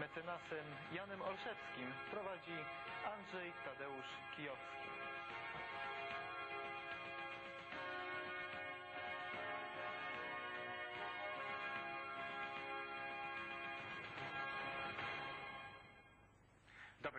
Mecenasem Janem Olszewskim prowadzi Andrzej Tadeusz Kijowski.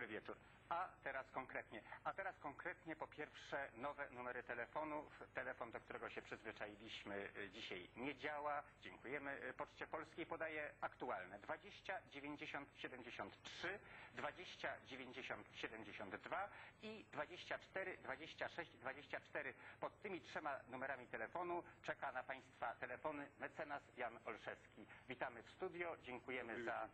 Wieczór. A teraz konkretnie. A teraz konkretnie po pierwsze nowe numery telefonów. Telefon, do którego się przyzwyczailiśmy y, dzisiaj nie działa. Dziękujemy y, Poczcie Polskiej. Podaje aktualne 20 90 73, 20 90 72 i 24 26 24. Pod tymi trzema numerami telefonu czeka na Państwa telefony mecenas Jan Olszewski. Witamy w studio. Dziękujemy za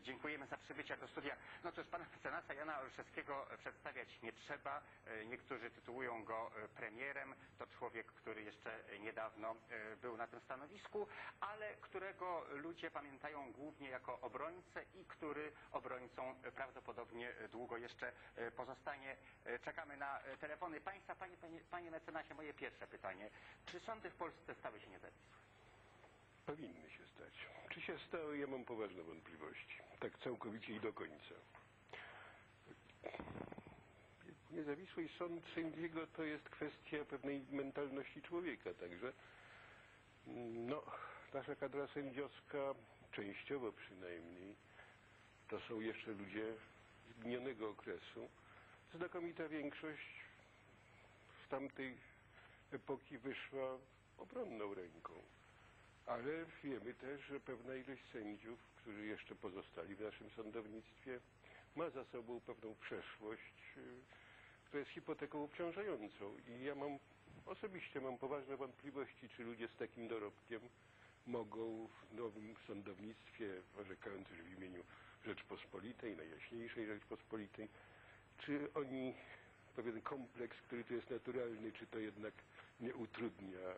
Dziękujemy za przybycie do studia. No cóż, pana mecenasa Jana Olszewskiego przedstawiać nie trzeba. E, Niektórzy tytułują go e, premierem. To człowiek, który jeszcze niedawno e, był na tym stanowisku, ale którego ludzie pamiętają głównie jako obrońcę i który obrońcą e, prawdopodobnie długo jeszcze e, pozostanie. E, Czekamy na e, telefony państwa. Panie, panie, panie mecenasie, moje pierwsze pytanie. Czy sądy w Polsce stały się niezawisłe? Powinny się stać. Czy się stały, ja mam poważne wątpliwości. Tak całkowicie i do końca. Niezawisły sąd sędziego to jest kwestia pewnej mentalności człowieka, także no, nasza kadra sędziowska, częściowo przynajmniej, to są jeszcze ludzie z minionego okresu. Znakomita większość z tamtej epoki wyszła obronną ręką. Ale wiemy też, że pewna ilość sędziów, którzy jeszcze pozostali w naszym sądownictwie, ma za sobą pewną przeszłość, y, która jest hipoteką obciążającą. I ja mam, osobiście mam poważne wątpliwości, czy ludzie z takim dorobkiem mogą w nowym sądownictwie, orzekając już w imieniu Rzeczpospolitej, najjaśniejszej Rzeczpospolitej, czy oni, pewien kompleks, który tu jest naturalny, czy to jednak nie utrudnia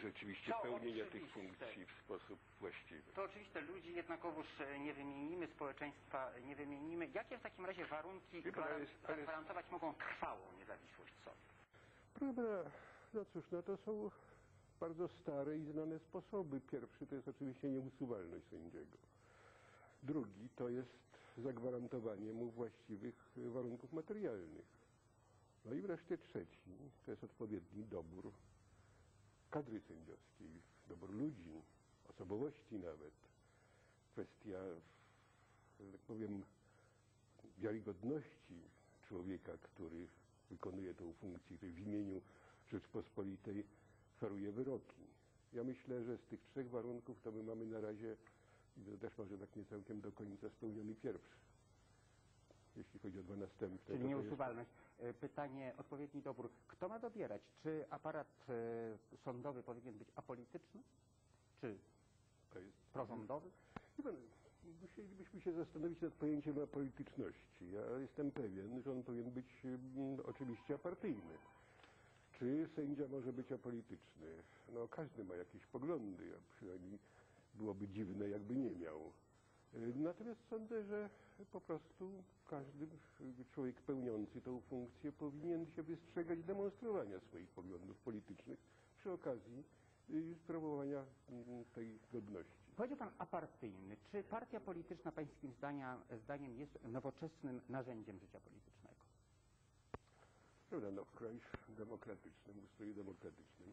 rzeczywiście To pełnienia tych oczywiste. funkcji w sposób właściwy. To oczywiście ludzi jednakowoż e, nie wymienimy, społeczeństwa nie wymienimy. Jakie w takim razie warunki gwaran- jest- ale jest- zagwarantować mogą trwałą niezawisłość sądu? Prawda, no cóż, no to są bardzo stare i znane sposoby. Pierwszy to jest oczywiście nieusuwalność sędziego. Drugi to jest zagwarantowanie mu właściwych warunków materialnych. No i wreszcie trzeci to jest odpowiedni dobór kadry sędziowskiej, dobór ludzi, osobowości nawet. Kwestia, że tak powiem, wiarygodności człowieka, który wykonuje tę funkcję, który w imieniu Rzeczpospolitej faruje wyroki. Ja myślę, że z tych trzech warunków to my mamy na razie, i to też może tak nie całkiem do końca spełniony pierwszy. Jeśli chodzi o dwa następne. Czyli nieusuwalność. E, Pytanie, odpowiedni dobór. Kto ma dobierać? Czy aparat e, sądowy powinien być apolityczny? Czy To jest prorządowy? Wie pan, Musielibyśmy się zastanowić nad pojęciem apolityczności. Ja jestem pewien, że on powinien być mm, oczywiście apartyjny. Czy sędzia może być apolityczny? No każdy ma jakieś poglądy, a przynajmniej byłoby dziwne, jakby nie miał. Natomiast sądzę, że po prostu każdy człowiek pełniący tę funkcję powinien się wystrzegać demonstrowania swoich poglądów politycznych przy okazji y, sprawowania mm, tej godności. Powiedział Pan apartyjny. Czy partia polityczna Pańskim zdania, zdaniem jest nowoczesnym narzędziem życia politycznego? Prawda, no w kraju demokratycznym, w ustroju demokratycznym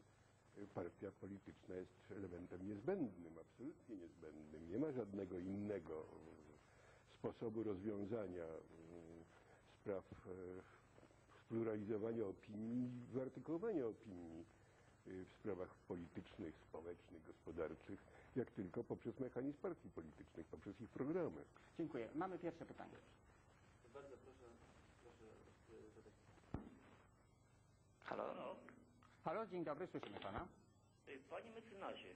partia polityczna jest elementem niezbędnym, absolutnie niezbędnym. Nie ma żadnego innego sposobu rozwiązania y, spraw y, spluralizowania opinii wyartykułowania opinii y, w sprawach politycznych, społecznych, gospodarczych, jak tylko poprzez mechanizm partii politycznych, poprzez ich programy. Dziękuję. Mamy pierwsze pytanie. Bardzo proszę, proszę e, zadać. Halo? Halo, Halo, dzień dobry, słyszymy Pana. Y, panie mecenasie,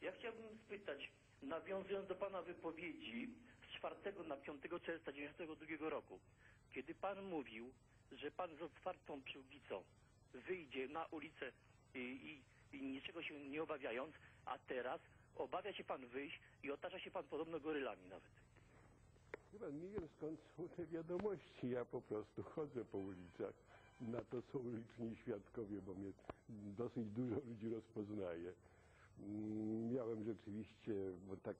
ja chciałbym spytać, nawiązując do pana wypowiedzi z 4 na 5 czerwca 92 roku, kiedy pan mówił, że pan z otwartą przyłbicą wyjdzie na ulicę i, i, i niczego się nie obawiając, a teraz obawia się pan wyjść i otacza się pan podobno gorylami nawet. Pan, nie wiem skąd są te wiadomości. Ja po prostu chodzę po ulicach. Na to są liczni świadkowie, bo mnie dosyć dużo ludzi rozpoznaje. Mm, Miałem rzeczywiście, bo tak,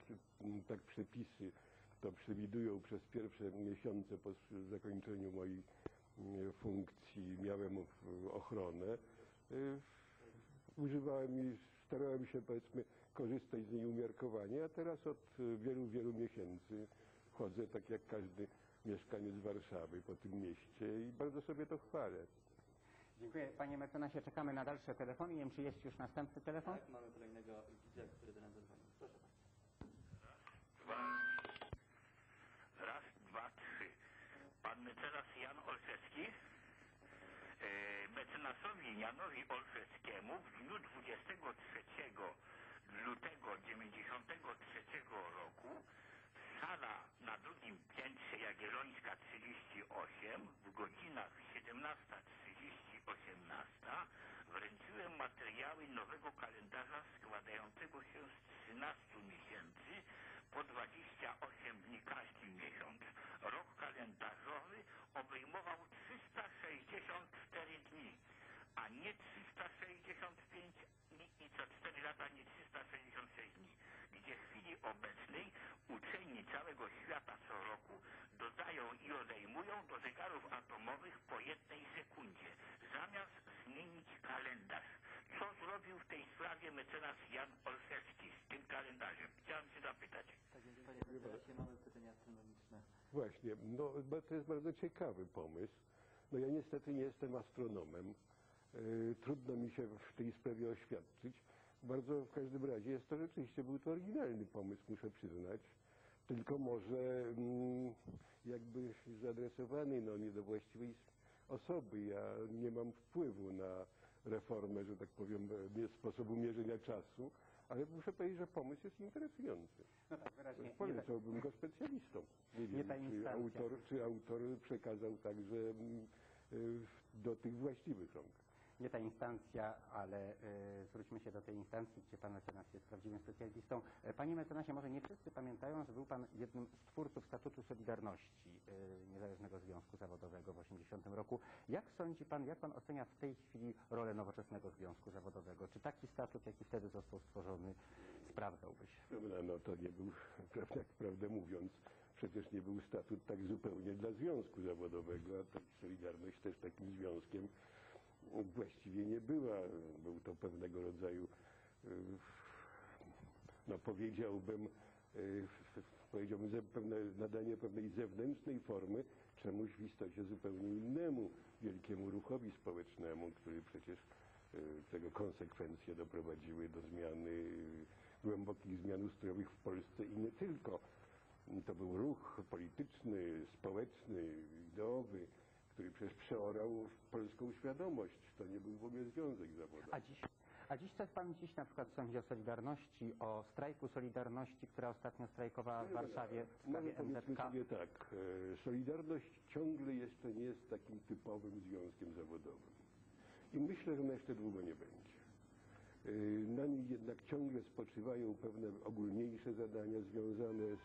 tak przepisy to przewidują przez pierwsze miesiące po zakończeniu mojej mm, funkcji miałem ochronę. Y, Używałem i starałem się powiedzmy korzystać z niej umiarkowanie, a teraz od wielu, wielu miesięcy chodzę tak jak każdy mieszkaniec Warszawy po tym mieście i bardzo sobie to chwalę. Dziękuję. Panie mecenasie, czekamy na dalsze telefony. Nie wiem, czy jest już następny telefon? Tak, mamy kolejnego widza, który do nas zadzwonił. Proszę bardzo. Raz, dwa, trzy. Pan mecenas Jan Olszewski. E, mecenasowi Janowi Olszewskiemu w dniu 23 lutego 93 roku sala na drugim piętrze Jagiellońska 38 w godzinach 17.30-18 wręczyłem materiały nowego kalendarza składającego się z 13 miesięcy po 28 dni każdy miesiąc. Rok kalendarzowy obejmował 364 dni, a nie 365 i, i co 4 lata nie 366 dni, gdzie w chwili obecnej odejmują do zegarów atomowych po jednej sekundzie, zamiast zmienić kalendarz. Co zrobił w tej sprawie mecenas Jan Olszewski z tym kalendarzem? Chciałem się zapytać. Tak więc panie mecenasie mamy pytania astronomiczne. Właśnie, no bo to jest bardzo ciekawy pomysł. No ja niestety nie jestem astronomem. Yy, trudno mi się w tej sprawie oświadczyć. Bardzo w każdym razie jest to rzeczywiście, był to oryginalny pomysł, muszę przyznać. Tylko może mm, jakby zaadresowany no, nie do właściwej osoby. Ja nie mam wpływu na reformę, że tak powiem, e, sposobu mierzenia czasu, ale muszę powiedzieć, że pomysł jest interesujący. No tak, wyraźnie. Nie, ta, Polecałbym go specjalistom. Nie Nie wiem, ta czy autor, czy autor przekazał także mm, y, do tych właściwych rąk. Nie ta instancja, ale e, zwróćmy się do tej instancji, gdzie pan mecenas jest prawdziwym specjalistą. E, panie mecenasie, może nie wszyscy pamiętają, że był pan jednym z twórców statutu Solidarności e, Niezależnego Związku Zawodowego w 80 roku. Jak sądzi pan, jak pan ocenia w tej chwili rolę nowoczesnego Związku Zawodowego? Czy taki statut, jaki wtedy został stworzony, sprawdzałby się? Dobra, no to nie był, prawda, prawdę mówiąc, przecież nie był statut tak zupełnie dla związku zawodowego, a Solidarność też takim związkiem właściwie nie była. Był to pewnego rodzaju, y, no powiedziałbym, y, powiedziałbym pewne, nadanie pewnej zewnętrznej formy czemuś w istocie zupełnie innemu, wielkiemu ruchowi społecznemu, który przecież y, tego konsekwencje doprowadziły do zmiany, głębokich zmian ustrojowych w Polsce i nie tylko. To był ruch polityczny, społeczny, ideowy, który przecież przeorał polską świadomość. To nie był w ogóle związek zawodowy. A dziś, a dziś co pan dziś na przykład sądzi o Solidarności, o strajku Solidarności, która ostatnio strajkowała w Warszawie w sprawie MZK? sobie tak, e, Solidarność ciągle jeszcze nie jest takim typowym związkiem zawodowym. I myślę, że ona jeszcze długo nie będzie. E, Na niej jednak ciągle spoczywają pewne ogólniejsze zadania związane z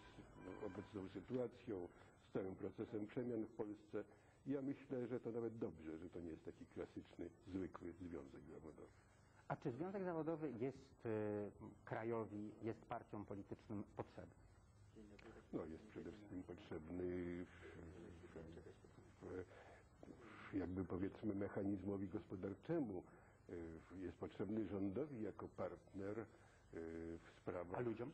no, obecną sytuacją, z całym procesem przemian w Polsce. Ja myślę, że to nawet dobrze, że to nie jest taki klasyczny, zwykły związek zawodowy. A czy Związek Zawodowy jest y, krajowi, jest partią politycznym potrzebny? No, jest przede wszystkim potrzebny w, w, w, jakby powiedzmy mechanizmowi gospodarczemu. Y, Jest potrzebny rządowi jako partner y, w sprawach. A ludziom?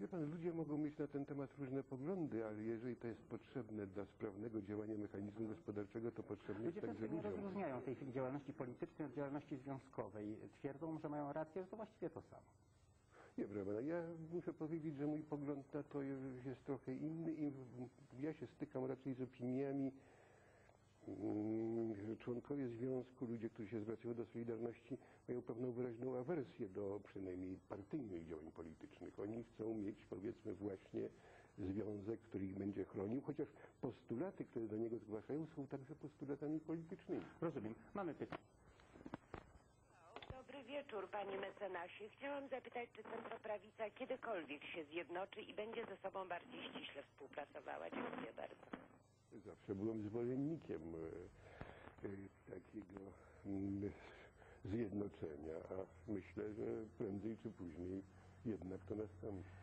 Wie pan, ludzie mogą mieć na ten temat różne poglądy, ale jeżeli to jest potrzebne dla sprawnego działania mechanizmu gospodarczego, to potrzebne jest Ludzie także często nie ludziom. rozróżniają tej chwili działalności politycznej od działalności związkowej. Twierdzą, że mają rację, że to właściwie to samo. Nie, prawda. Ja muszę powiedzieć, że mój pogląd na to jest, jest trochę inny i ja się stykam raczej z opiniami, członkowie związku, ludzie, którzy się zwracają do Solidarności, mają pewną wyraźną awersję do przynajmniej partyjnych działań politycznych. Oni chcą mieć, powiedzmy, właśnie związek, który ich będzie chronił, chociaż postulaty, które do niego zgłaszają, są także postulatami politycznymi. Rozumiem. Mamy pytanie. Dobry wieczór, panie mecenasie. Chciałam zapytać, czy centroprawica kiedykolwiek się zjednoczy i będzie ze sobą bardziej ściśle współpracowała. Dziękuję bardzo. Zawsze byłem zwolennikiem e, e, takiego zjednoczenia, a myślę, że prędzej czy później jednak to nastąpi.